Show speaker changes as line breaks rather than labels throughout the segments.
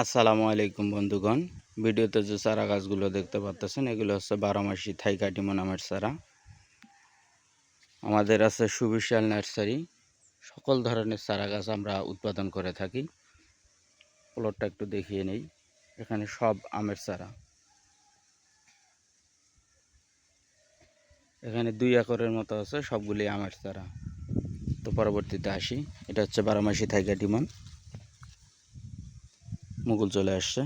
আসসালামু আলাইকুম বন্ধুগণ। ভিডিওতে যে চারা গাছগুলো দেখতে পাচ্ছেন এগুলো হচ্ছে বারো মাসি থাই কাটিমো নামের চারা। আমাদের আছে সুবিশাল নার্সারি। সকল ধরনের চারা গাছ আমরা উৎপাদন করে থাকি। প্লটটা একটু দেখিয়ে নেই। এখানে সব আমের চারা। এখানে দুই একরের মতো আছে, সবগুলি আমের চারা। তো পরবর্তীতে আসি। এটা হচ্ছে বারো মাসি থাই কাটিমন মুকুল চলে আসছে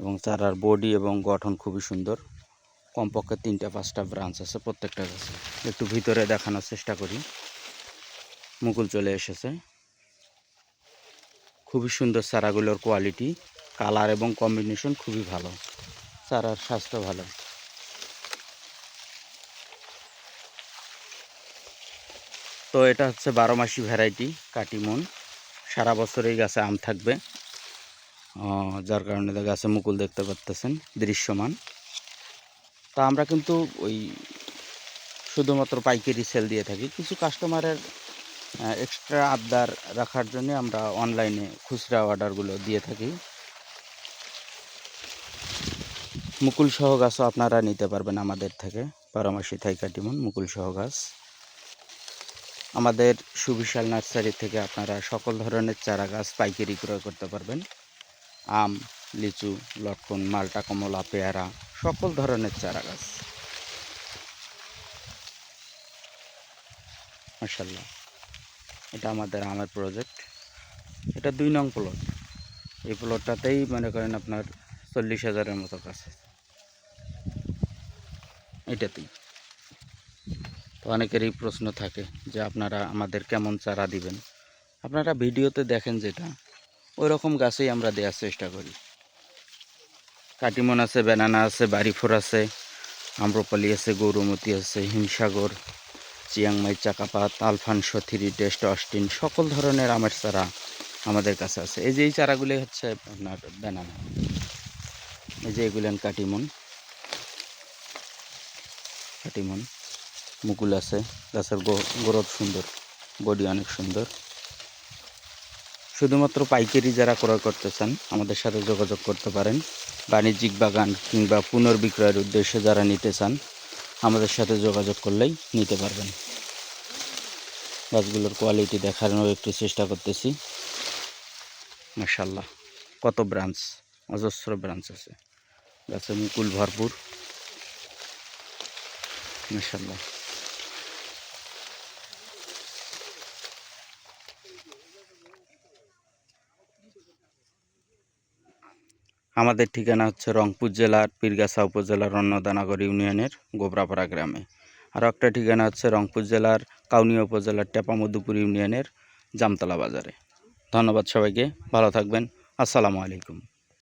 এবং চারার বডি এবং গঠন খুবই সুন্দর। কমপক্ষে তিনটা, পাঁচটা ব্রাঞ্চ আছে, প্রত্যেকটা গাছে একটু ভিতরে দেখানোর চেষ্টা করি। মুকুল চলে এসেছে। খুবই সুন্দর চারাগুলোর কোয়ালিটি কালার এবং কম্বিনেশন খুবই ভালো। চারার স্বাস্থ্য ভালো। তো এটা হচ্ছে বারো মাসি ভ্যারাইটি কাটিমন। সারা বছর এই গাছে আম থাকবে। যার কারণে গাছে মুকুল দেখতে পাচ্তেছেন দৃশ্যমান। তা আমরা কিন্তু ওই শুধুমাত্র পাইকারি সেল দিয়ে থাকি। কিছু কাস্টমারের এক্সট্রা আবদার রাখার জন্য আমরা অনলাইনে খুচরা অর্ডারগুলো দিয়ে থাকি। মুকুল সহ গাছও আপনারা নিতে পারবেন আমাদের থেকে বারোমাসি থাইকাটিমন মুকুল সহ গাছ। আমাদের সুবিশাল নার্সারি থেকে আপনারা সকল ধরনের চারা গাছ পাইকারি ক্রয় করতে পারবেন। আম, লিচু, লটকন, মালটা, কমলা, পেয়ারা, সকল ধরনের চারা গাছ মার্শাল্লাহ এটা আমাদের আমের প্রজেক্ট এটা দুই নং প্লট এই প্লটটাতেই মনে করেন আপনার চল্লিশ হাজারের মতো গাছ আছে। এটাতেই। তো অনেকেরই প্রশ্ন থাকে যে আপনারা আমাদের কেমন চারা দিবেন? আপনারা ভিডিওতে দেখেন যেটা। ওই রকম গাছেই আমরা দেওয়ার চেষ্টা করি। কাটিমন আছে, ব্যানানা আছে বাড়িফোর আছে, আম্রপালি আছে, গৌরমতি আছে, হিমসাগর, চিয়াংমাই, চাকাপাত, আলফান, সথিরি টেস্ট অস্টিন, সকল ধরনের আমের চারা আমাদের কাছে আছে। এই যে এই চারাগুলি হচ্ছে আপনার ব্যানানা। এই যে এগুলেন কাটিমন। কাটিমন। মুকুল আছে। গাছের গ্রোথ সুন্দর। বডি অনেক সুন্দর। শুধুমাত্র পাইকারি যারা ক্রয় করতে চান, আমাদের সাথে যোগাযোগ করতে পারেন। বাণিজ্যিক বাগান কিংবা পুনর্বিক্রয়ের উদ্দেশ্যে যারা নিতে চান, আমাদের সাথে যোগাযোগ করলেই নিতে পারবেন। গাছগুলোর কোয়ালিটি দেখানোর একটু চেষ্টা করতেছি। মাসাল্লাহ কত ব্রাঞ্চ অজস্র ব্রাঞ্চ আছে। গাছে মুকুল ভরপুর। মাসাল্লাহ আমাদের ঠিকানা হচ্ছে রংপুর জেলার পীরগাছা উপজেলার অন্নদানগর ইউনিয়নের গোবরাপাড়া গ্রামে। আর একটা ঠিকানা হচ্ছে রংপুর জেলার কাউনিয়া উপজেলার টেপামধুপুর ইউনিয়নের জামতলা বাজারে। ধন্যবাদ সবাইকে, ভালো থাকবেন। আসসালামু আলাইকুম।